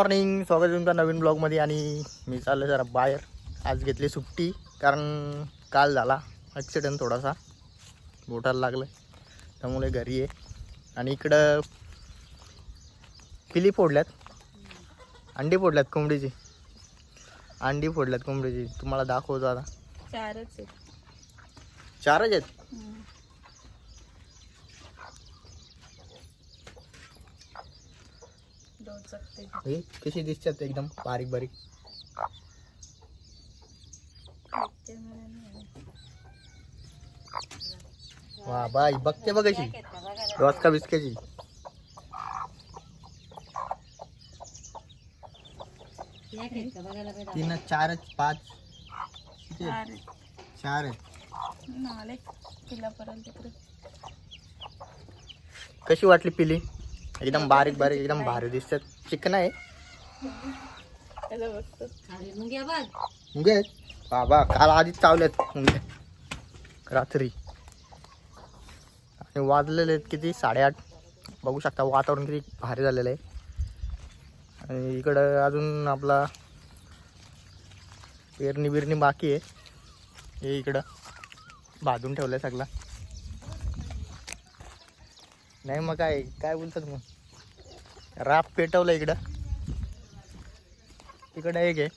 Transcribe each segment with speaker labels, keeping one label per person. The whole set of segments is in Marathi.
Speaker 1: मॉर्निंग स्वागत आहे तुमच्या नवीन ब्लॉगमध्ये आणि मी चाललो जरा बाहेर. आज घेतली सुट्टी कारण काल झाला ॲक्सिडेंट थोडासा. बोटाला लागलं त्यामुळे घरी आहे. आणि इकडं पिली फोडल्यात. अंडी फोडल्यात कोंबडीची. अंडी फोडल्यात कोंबडीची. तुम्हाला दाखवतो आता.
Speaker 2: चारच आहे
Speaker 1: चारच आहेत
Speaker 2: दोन चकते
Speaker 1: हे। कशी दिसतात एकदम बारीक बारीक। वा बाई बघते बघ कशी रोजका बिस्क्याची तीन चारच पाच? चार आहेत कशी वाटली पिली? एकदम बारीक बारीक एकदम भारी दिसतात. चिकन आहे. मुंगे आहेत? बाबा काल आधीच चावल्यात मुंगे. रात्री. आणि वाजलेले आहेत किती? साडेआठ. बघू शकता वातावरण किती भारी झालेलं आहे. आणि इकडं अजून आपला पेरणी बिरणी बाकी आहे. हे इकडं भाजून ठेवलं आहे सगळा. नाही मग काय काय बोलतात मग? राप पेटवलं इकडं. तिकडं एक आहे.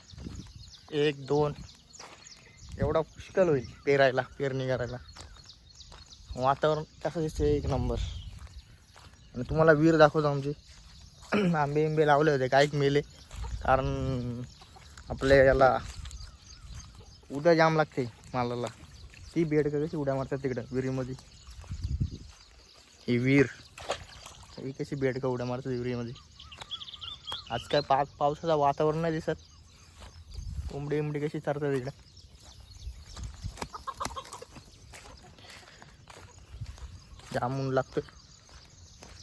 Speaker 1: एक दोन. एवढा पुष्कळ होईल पेरायला पेरणी करायला. वातावरण कसं दिसते एक नंबर. आणि तुम्हाला वीर दाखवतो आमचे. आंबे बिंबे लावले होते काहीच मेले. कारण आपल्या याला उद्या जाम लागते मालाला. ती बेड कशी उड्या मारतात तिकडं विहिरीमध्ये? ही विहीर ही कशी बेडका उड्या मारतात विहिरीमध्ये आज काय पाच पावसाचं वातावरण नाही दिसत. उमडी उमडी कशी चरतात तिकडं जाम ऊन लागतोय.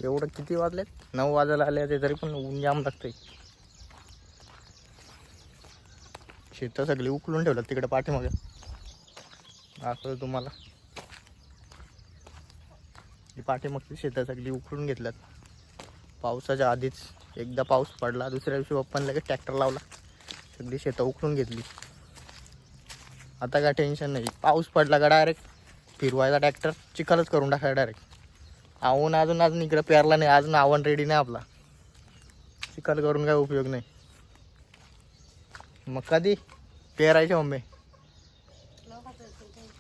Speaker 1: एवढं किती वाजलेत? नऊ वाजायला आले ते तरी पण ऊन जाम लागतंय. शेतं सगळी उकलून ठेवलं तिकडे पाठीमागे. असं तुम्हाला. ही पाठीमागची शेतं सगळी उकळून घेतल्यात. पावसाच्या आधीच एकदा पाऊस पडला दुसऱ्या दिवशी पप्पाने लगेच ट्रॅक्टर लावला. सगळी शेतं उकळून घेतली. आता काय टेन्शन नाही. पाऊस पडला का डायरेक्ट फिरवायचा ट्रॅक्टर चिखलच करून टाकायचा डायरेक्ट आवून अजून अजून इकडं पेरला नाही अजून आवण रेडी नाही आपला. चिखल करून काय उपयोग नाही. मग कधी? पेरायचे मम्मी.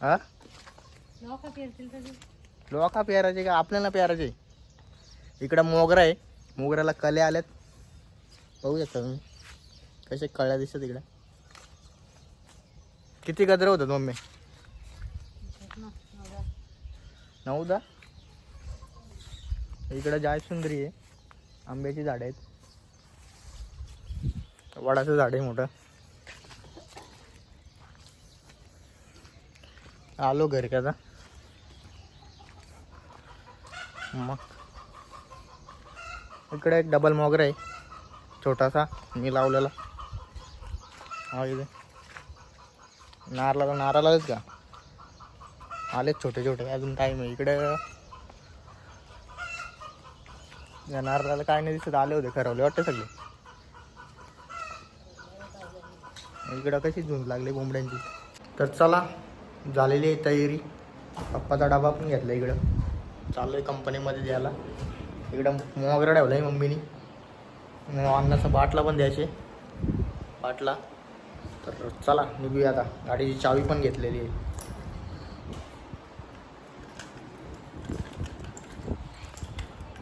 Speaker 1: हा लोका प्यारायचे का? आपल्याला पेरायचे इकडं मोगरा आहे. मोगऱ्याला कले आल्यात बघू शकता तुम्ही. कसे कळ्या दिसतात इकडं. किती गजर होतात मम्मी नऊ दहा इकडं जायसुंदरी आहे. आंब्याची झाडं आहेत. वडाचं झाड आहे मोठं. आलो घरी का आता मग. इकडे एक डबल मोगरा आहे. छोटासा मी लावलेला. हा इथे. नारळाला नारळालाच का? आलेत छोटे छोटे अजून टाईम आहे. इकडे या नारळाला काय नाही दिसत आले होते खरवले. वाटते सगळे. इकडं कशी झुंज लागली कोंबड्यांची तर चला झालेली आहे तयारी. पप्पाचा डबा पण घेतला इकडं. चालू आहे कंपनीमध्ये द्यायला. इकडं मोगरा ठेवला आहे मम्मीनी. आणि अन्नाचा बाटला पण द्यायचे. बाटला. तर चला निघूया आता. गाडीची चावी पण घेतलेली आहे.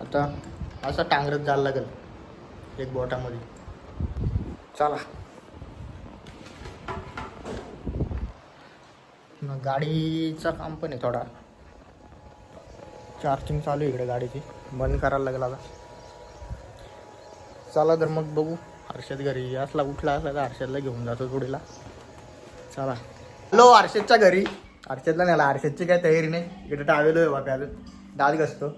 Speaker 1: आता असं टांगरत जायला लागेल. एक बोटामध्ये. चला. न गाडीचं काम पण आहे थोडा. चार्जिंग चालू आहे इकडे गाडीची. बंद करायला लागेल आता. चला तर मग बघू. हर्षद घरी असला उठला असला तर हर्षदला घेऊन जातो थोडीला चला. हॅलो हर्षदच्या घरी. हर्षदला नाही आला हर्षदची काय तयारी नाही. इकडे टावेलो आहे बापे अजून दात घसतो.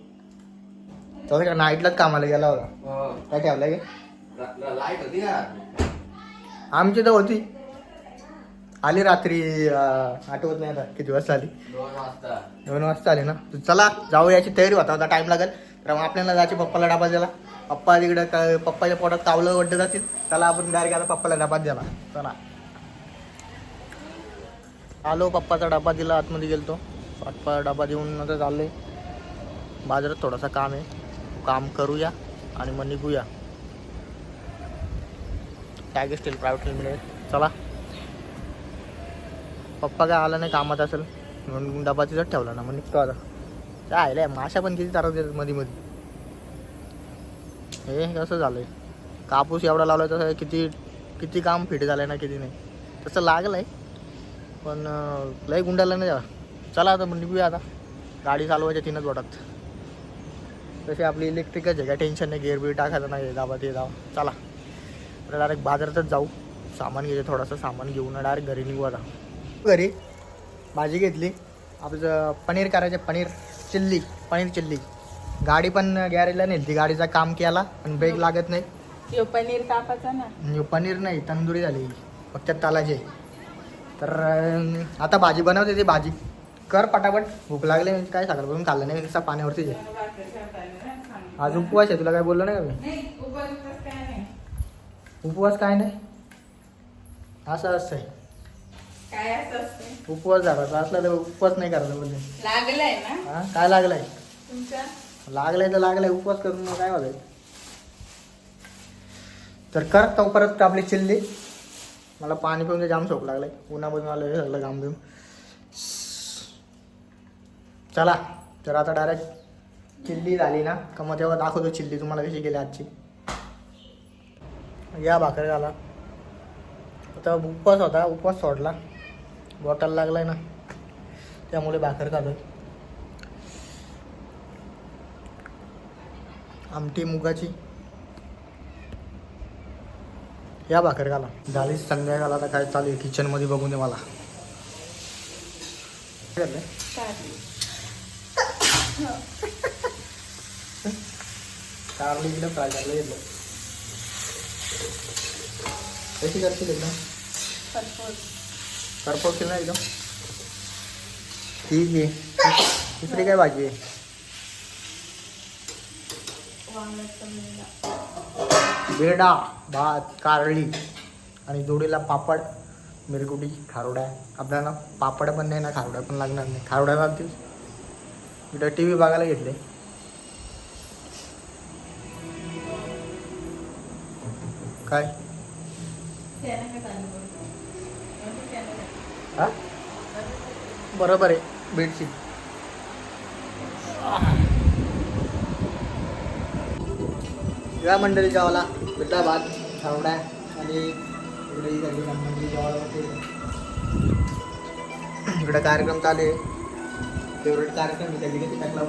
Speaker 1: तो का नाईटलाच कामाला गेला होता. काय ठेवला का? आमची तर होती. आली रात्री आठवत नाही आता किती वाजता आली.
Speaker 3: दोन वाजता.
Speaker 1: आली ना? चला जाऊ याची तयारी होता होता टाइम लागेल. तर मग आपल्याला जायचे पप्पाला डाबा द्यायला पप्पा तिकडं पप्पाच्या पोटात कावलं वड्डे जातील. त्याला आपण डायरेक्ट आता पप्पाला डबात दिला चला. आलो पप्पाचा डबा दिला आतमध्ये गेलतो. पप्पा डबा देऊन आता चाललोय. बाजारात थोडासा काम आहे. काम करूया आणि मग निघूया. टॅग स्टील प्रायव्हेट लिमिटेड चला. पप्पा काय आला नाही कामात असेल म्हणून डबा तिथंच ठेवला ना मग निघतो आता. काय आलंय माशा पण किती त्रास देतात मध्ये मध्ये हे कसं झालंय? कापूस एवढा लावलाय तसं किती किती काम फिट झालंय ना किती नाही. तसं लागलंय पण लई लय गुंडाला नाही द्यावा चला आता मग निघूया आता. गाडी चालवायच्या तीनच वाटत. तशी आपली इलेक्ट्रिकच आहे काय टेन्शन नाही गेअर बीर टाकायचं नाही दाबा ते दाबा. चला. डायरेक्ट बाजारातच जाऊ. सामान घ्यायचं थोडंसं सामान घेऊन डायरेक्ट घरी निघू आता. घरी भाजी घेतली. आपलं पनीर करायचं पनीर चिल्ली पनीर चिल्ली. गाडी पण गॅरेजला नेली गाडीचा काम केला पण ब्रेक लागत नाही.
Speaker 2: यो पनीर कापाचा ना.
Speaker 1: पनीर नाही तंदुरी झाली. फक्त तालाचे तर आता भाजी बनवते ती भाजी. कर पटापट. भूक लागली म्हणजे काय सकाळ बघून खाल्लं नाही नुसता पाण्यावरतीच आहे आज उपवास आहे तुला काय बोललो नाही का मी? उपवास काय नाही. असं असं आहे
Speaker 2: काय असं
Speaker 1: उपवास धरायचा असला तर उपवास नाही करायचा बोलले
Speaker 2: लागलंय ना?
Speaker 1: हा काय लागलाय?
Speaker 2: तुमच्या
Speaker 1: लागलाय तर लागलाय उपवास करून मग काय वागायचं तर कर तो परत आपली चिल्ली. मला पाणी पिऊन ते जाम झोप लागलाय. उन्हामधून आलं सगळं घाम बिम. चला तर आता डायरेक्ट चिल्ली झाली ना का मग तेव्हा दाखवतो चिल्ली तुम्हाला कशी गेली आजची. या भाकर झाला. आता उपवास होता उपवास सोडला. बॉटल लागलाय ना त्यामुळे भाकर खातोय. आमटी मुगाची. या भाकर घाला झाली संध्याकाळ आता काय चालू आहे? किचनमध्ये बघून दे मला. काय झालंय?
Speaker 2: काय
Speaker 1: कारली इकडे फ्राय झालं येतं कशी करशील एकदम करपवशील ना एकदम. ठीक आहे. दुसरी काय भाजी आहे? बेडा भात कारळी आणि जोडीला पापड मिरगुडी खारोड्या. आपल्याला पापड पण नाही ना खारोड्या पण लागणार नाही. खारोड्या लागतील इथं टी व्ही बघायला घेतले. काय? हा? बरोबर आहे. बेडशीट. या मंडळी जेवायला बिड्डा भात खारोड्या आणि इकडे मंडळी. इकडे कार्यक्रम चालू आहे. फेवरेट कार्यक्रम आहे. त्याची टाकला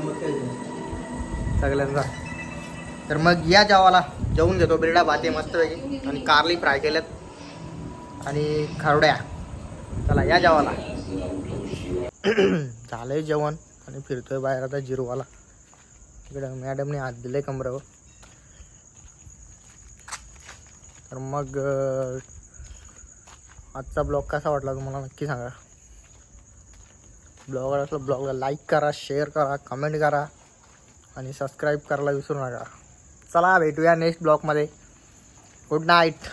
Speaker 1: सगळ्यांचा. तर मग या जेवायला जेवून घेतो. बिरडा भात आहे मस्तपैकी आणि कारली फ्राय केल्यात. आणि खारोड्या. चला या जेवायला. झालंय जेवण आणि फिरतोय बाहेर आता जिरवाला. तिकडं मॅडमने हात दिले कमरावर. तर मग आजचा ब्लॉग कसा वाटला तुम्हाला नक्की सांगा. ब्लॉग असला ब्लॉगला लाईक करा शेअर करा कमेंट करा आणि सबस्क्राईब करायला विसरू नका. चला भेटूया नेक्स्ट ब्लॉगमध्ये गुड नाईट